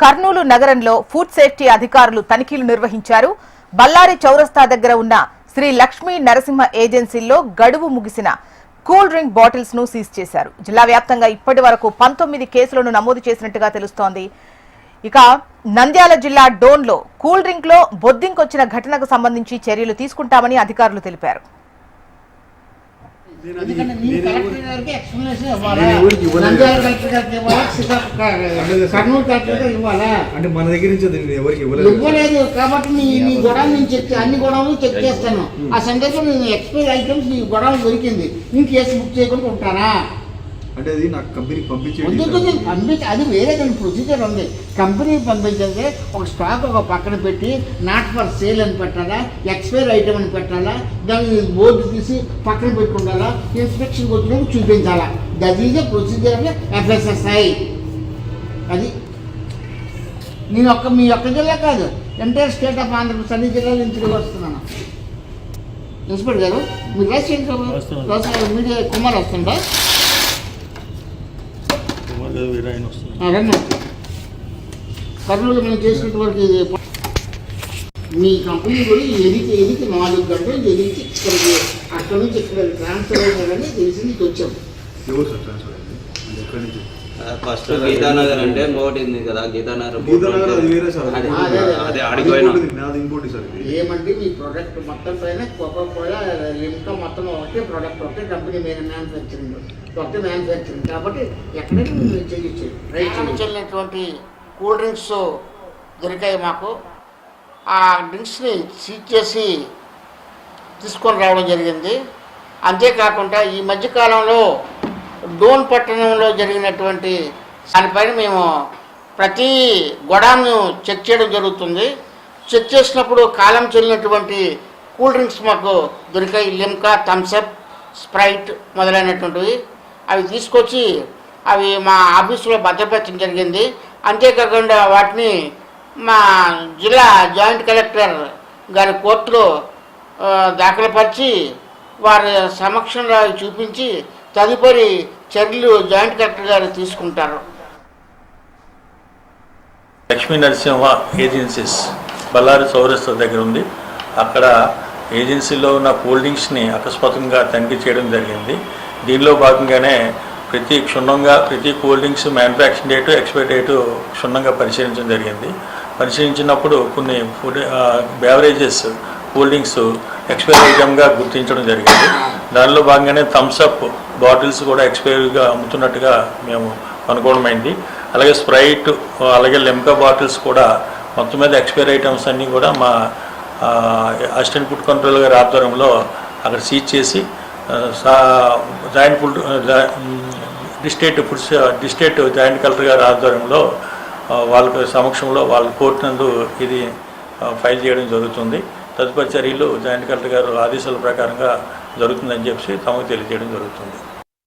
కర్నూలు నగరంలో food safety అధికారులు తనిఖీలు నిర్వహించారు. బళ్ళారి చౌరస్తా దగ్గర ఉన్న శ్రీ లక్ష్మీ నరసింహ ఏజెన్సీల్లో గడువు ముగిసిన కూల్ డ్రింక్ బాటిల్స్ను సీజ్ చేశారు. జిల్లా వ్యాప్తంగా ఇప్పటి వరకు పంతొమ్మిది కేసులను నమోదు చేసినట్టుగా తెలుస్తోంది. ఇక నంద్యాల జిల్లా డోన్లో కూల్ డ్రింక్లో బొద్దింకొచ్చిన ఘటనకు సంబంధించి చర్యలు తీసుకుంటామని అధికారులు తెలిపారు. అంటే మన దగ్గర నుంచి ఎవరికి ఇవ్వలేదు. కాబట్టి నీ నీ గొడవ నేను చెక్ అన్ని గొడవలు చెక్ చేస్తాను. ఆ సందర్భంలో నేను ఎక్స్పైర్ ఐటమ్స్ నీ గొడవ దొరికింది. నేను కేసు బుక్ చేయకుండా ఉంటానా? అంటే అది నాకు కంపెనీకి పంపించి అది వేరే దాని ప్రొసీజర్ ఉంది. కంపెనీ పంపించేది ఒక స్టాక్ ఒక పక్కన పెట్టి నాట్ ఫర్ సేల్ అని పెట్టాలా ఎక్స్పైర్ ఐటమ్ అని పెట్టాలా దాన్ని బోర్డు తీసి పక్కన పెట్టుకుంటారా ఇన్స్పెక్షన్ వచ్చినప్పుడు చూపించాలా. That is the procedure FSSI అది. నేను ఒక్క మీ ఒక్క జిల్లా కాదు ఎంటైర్ స్టేట్ ఆఫ్ ఆంధ్రప్రదేశ్ అన్ని జిల్లాల నుంచి తిరిగి వస్తున్నాను. ఇన్స్పెక్టర్ గారు మీరు రాసి మీడియా కుమార్ వస్తుందా? రండి. కర్నూలు మేము చేసినటువంటి మీ కంపెనీ కూడా ఎదికి ఎదికి నాలుగు గంటలు ఎదికి ఇక్కడికి అక్కడ నుంచి ఇక్కడ ట్రాన్స్ఫర్ అయినారని తెలిసి నీకు వచ్చాం. ఎవరు సార్ ట్రాన్స్ఫర్ అయింది ఫస్ట్ గీతానగర్ అంటే ఇంకోటి ఉంది కదా గీతానగర్ గీతానగర్ అది వేరే సార్ అది- అదే, అదే. అడిగిపోయినా ఇంకోటి, సార్ ఏమంటే మీ ప్రోడక్ట్ మొత్తం పైన కోకో కోలా లిమ్కా మొత్తం ఒకటే ప్రోడక్ట్ ఒకటే కంపెనీ మీద మ్యానుఫ్యాక్చరింగ్ ఒకటే మ్యానుఫ్యాక్చరింగ్ కాబట్టి ఎక్కడైనా మీరు చేయొచ్చు. రైట్ చెల్లినటువంటి కూల్ డ్రింక్స్ దొరికాయి మాకు. ఆ డ్రింక్స్ని సీజ్ చేసి తీసుకొని రావడం జరిగింది. అంతేకాకుండా ఈ మధ్యకాలంలో డోన్ పట్టణంలో జరిగినటువంటి దానిపైన మేము ప్రతి గొడాన్ని చెక్ చేయడం జరుగుతుంది. చెక్ చేసినప్పుడు కాలం చెల్లినటువంటి కూల్ డ్రింక్స్ మాకు దొరికాయి. లిమ్కా థమ్సప్ స్ప్రైట్ మొదలైనటువంటివి. అవి తీసుకొచ్చి అవి మా ఆఫీసులో భద్రపరచడం జరిగింది. అంతేకాకుండా వాటిని మా జిల్లా జాయింట్ కలెక్టర్ గారి కోర్టులో దాఖలుపరిచి వారి సమక్షంలో చూపించి తదుపరి చర్యలు జాయింట్ కలెక్టర్ గారు తీసుకుంటారు. లక్ష్మీ నరసింహ ఏజెన్సీస్ బళ్ళారి చౌరస్తా దగ్గర ఉంది. అక్కడ ఏజెన్సీలో ఉన్న కూల్ డ్రింక్స్ని అకస్మాత్తుగా తనిఖీ చేయడం జరిగింది. దీనిలో భాగంగానే ప్రతి క్షుణ్ణంగా ప్రతి cool drinks manufacturing date expiry date క్షుణ్ణంగా పరిశీలించడం జరిగింది. పరిశీలించినప్పుడు కొన్ని food beverages cool drinks expiry ఐటమ్గా గుర్తించడం జరిగింది. దానిలో భాగంగానే థమ్స్అప్ బాటిల్స్ కూడా ఎక్స్పైరీగా అమ్ముతున్నట్టుగా మేము అనుకోవడమైంది అలాగే స్ప్రైట్ అలాగే లెమ్కా బాటిల్స్ కూడా మొత్తం మీద ఎక్స్పైరీ ఐటమ్స్ అన్నీ కూడా మా అసిస్టెంట్ ఫుడ్ కంట్రోల్ గారి ఆధ్వర్యంలో అక్కడ సీజ్ చేసి సా- joint food district foods district joint collector గారి ఆధ్వర్యంలో వాళ్ళ సమక్షంలో వాళ్ళ కోర్టు నందు ఇది ఫైల్ చేయడం జరుగుతుంది. తదుపరి చర్యలు జాయింట్ కలెక్టర్ గారు ఆదేశాల ప్రకారంగా జరుగుతుందని చెప్పి తమకు తెలియజేయడం జరుగుతుంది.